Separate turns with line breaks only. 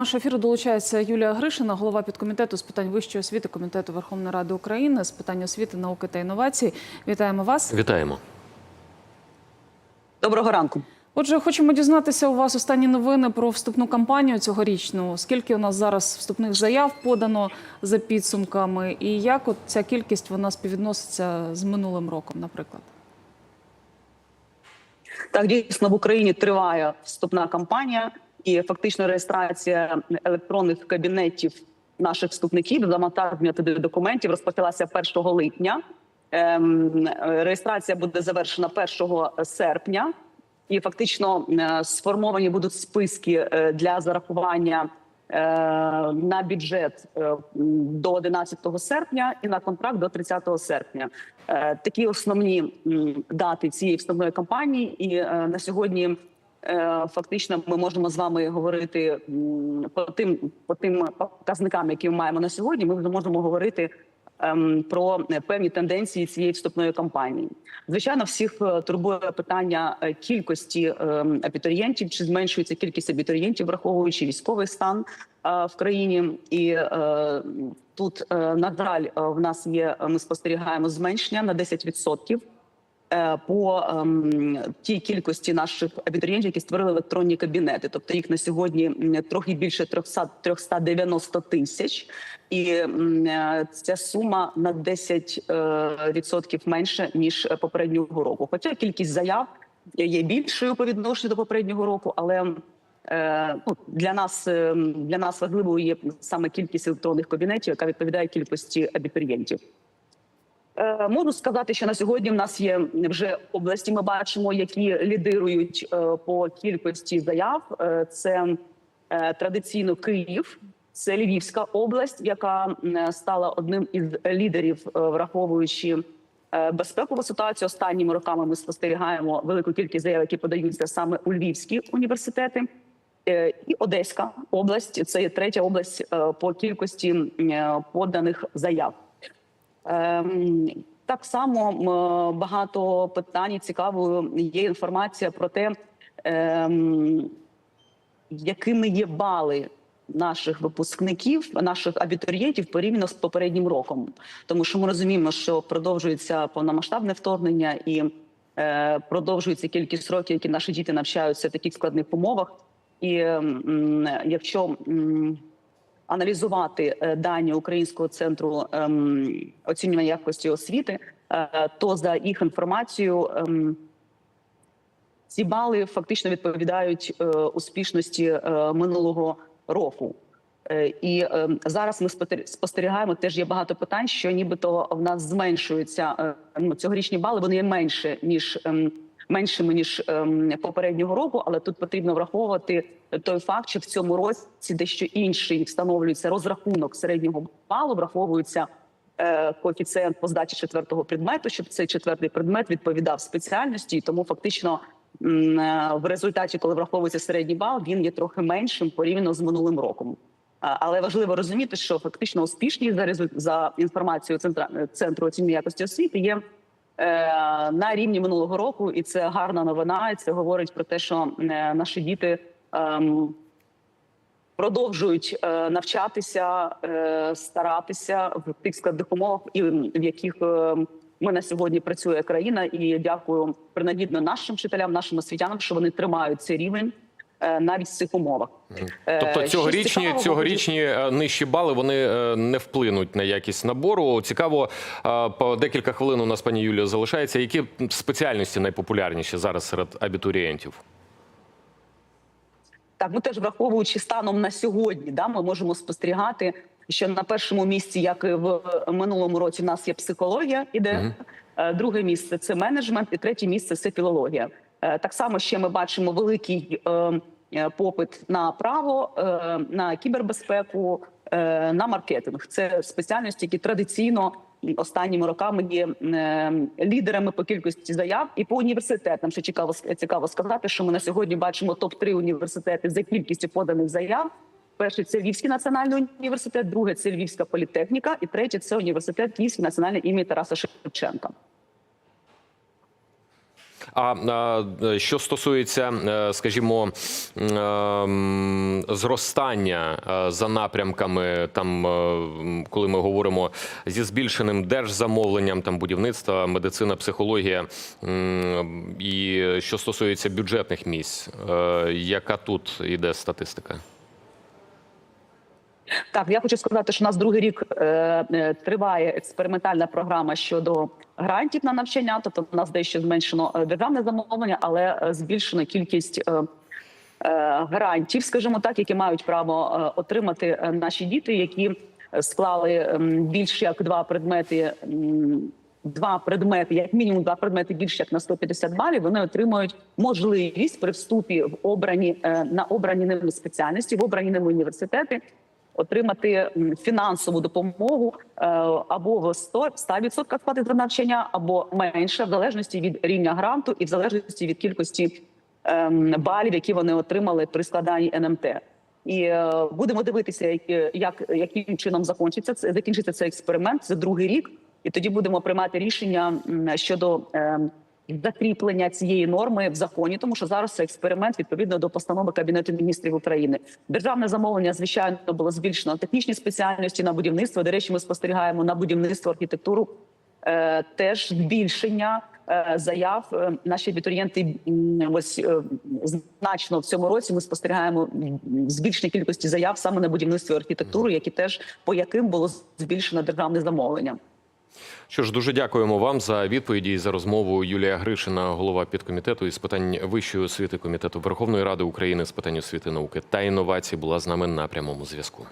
Нашого ефіру долучається Юлія Гришина, голова підкомітету з питань вищої освіти Комітету Верховної Ради України з питань освіти, науки та інновацій. Вітаємо вас.
Вітаємо.
Доброго ранку.
Отже, хочемо дізнатися у вас останні новини про вступну кампанію цьогорічну. Скільки у нас зараз вступних заяв подано за підсумками, і як от ця кількість вона співвідноситься з минулим роком, наприклад?
Так, дійсно в Україні триває вступна кампанія, і фактично реєстрація електронних кабінетів наших вступників за монтаження туди документів розпочалася 1 липня. Ем, реєстрація буде завершена 1 серпня, і фактично е, сформовані будуть списки е, для зарахування е, на бюджет до 11 серпня і на контракт до 30 серпня. Такі основні дати цієї вступної кампанії, і на сьогодні фактично ми можемо з вами говорити по тим по тим показникам, які ми маємо на сьогодні. Ми вже можемо говорити ем, про певні тенденції цієї вступної кампанії. Звичайно, всіх е, турбує питання е, кількості ем, абітурієнтів, чи зменшується кількість абітурієнтів, враховуючи військовий стан е, в країні. І е, тут, е, на жаль, е, в нас є. Ми спостерігаємо зменшення на 10% е, по ем, тій кількості наших абітурієнтів, які створили електронні кабінети. Тобто їх на сьогодні трохи більше 300, 390 тисяч, і м, е, ця сума на 10% е, менше ніж попереднього року. Хоча кількість заяв є більшою по відношенню до попереднього року, але е, ну, для нас е, для нас важливою є саме кількість електронних кабінетів, яка відповідає кількості абітурієнтів. Е, Можу сказати, що на сьогодні в нас є вже області. Ми бачимо, які лідирують е, по кількості заяв. Е, Це традиційно Київ, це Львівська область, яка стала одним із лідерів, враховуючи безпекову ситуацію. Останніми роками ми спостерігаємо велику кількість заяв, які подаються саме у Львівські університети. І Одеська область це є третя область по кількості поданих заяв. Ем, Так само багато питань цікавою є інформація про те, ем, якими є бали наших випускників, наших абітурієнтів порівняно з попереднім роком. Тому що ми розуміємо, що продовжується повномасштабне вторгнення і е, продовжується кількість років, які наші діти навчаються в таких складних умовах. І якщо аналізувати е, дані Українського центру ем, оцінювання якості освіти, е, то за їх інформацією ем, ці бали фактично відповідають е, успішності минулого року. І е, зараз ми спостерігаємо. Теж є багато питань, що нібито в нас зменшуються ну, цьогорічні бали. Вони є менше ніж ем, меншими ніж ем, попереднього року. Але тут потрібно враховувати той факт, що в цьому році дещо інший встановлюється розрахунок середнього балу, враховується е, коефіцієнт по здачі четвертого предмету, щоб цей четвертий предмет відповідав спеціальності, тому фактично. е, В результаті, коли враховується середній бал, він є трохи меншим порівняно з минулим роком. Але важливо розуміти, що фактично успішність за за інформацією центра... центру оцінювання якості освіти є на рівні минулого року, і це гарна новина. І це говорить про те, що е, наші діти ем, продовжують е, навчатися, е, старатися в тих складних умовах, і в яких е, ми на сьогодні працює країна. І дякую принагідно нашим вчителям, нашим освітянам, що вони тримають цей рівень. Е, Навіть в цих умовах, Е,
Тобто цьогорічні, цьогорічні е, нижчі бали вони не вплинуть на якість набору. Цікаво, по декілька хвилин у нас пані Юлія залишається. Які спеціальності найпопулярніші зараз серед абітурієнтів?
Так, ми теж враховуючи станом на сьогодні, да, ми можемо спостерігати, що на першому місці, як і в минулому році, в нас є психологія, іде Е, друге місце це менеджмент, і третє місце це філологія. Так само ще ми бачимо великий е, е, попит на право, е, на кібербезпеку, е, на маркетинг. Це спеціальності, які традиційно останніми роками є е, лідерами по кількості заяв і по університетам. Ще цікаво цікаво сказати, що ми на сьогодні бачимо топ 3 університети за кількістю поданих заяв. Перший це Львівський національний університет, друге це Львівська політехніка, і третє це університет Київський національний імені Тараса Шевченка.
А, що стосується, е, скажімо, зростання е, за напрямками, там, е, коли ми говоримо зі збільшеним держзамовленням, там будівництва, медицина, психологія, і що стосується бюджетних місць, яка тут іде статистика?
Так, я хочу сказати, що у нас другий рік е, е, триває експериментальна програма щодо грантів на навчання. Тобто, у нас дещо зменшено е, державне замовлення, але е, збільшено кількість. Е, Гарантів, скажімо так, які мають право отримати наші діти, які склали ем, більш як два предмети, два предмети, як мінімум два предмети більш як на 150 балів. Вони отримують можливість при вступі в обрані на обрані ними спеціальності, в обрані ними університети отримати фінансову допомогу е, або в 100%, 100% сплати за навчання, або менше, в залежності від рівня гранту і в залежності від кількості ем, балів, які вони отримали при складанні НМТ. І е, будемо дивитися, як, як яким чином закінчиться це закінчиться цей експеримент. Це другий рік, і тоді будемо приймати рішення щодо ем, закріплення цієї норми в законі, тому що зараз це експеримент відповідно до постанови Кабінету міністрів України. Державне замовлення, звичайно, було збільшено технічні спеціальності на будівництво. До речі, ми спостерігаємо на будівництво архітектуру. Е, теж збільшення е, заяв. Е, Наші абітурієнти ось значно в цьому році. Ми спостерігаємо збільшення кількості заяв саме на будівництво і архітектуру, які теж по яким було збільшено державне замовлення.
Що ж, дуже дякуємо вам за відповіді і за розмову. Юлія Гришина, голова підкомітету із питань вищої освіти комітету Верховної Ради України з питань освіти, науки та інновацій, була з нами на прямому зв'язку.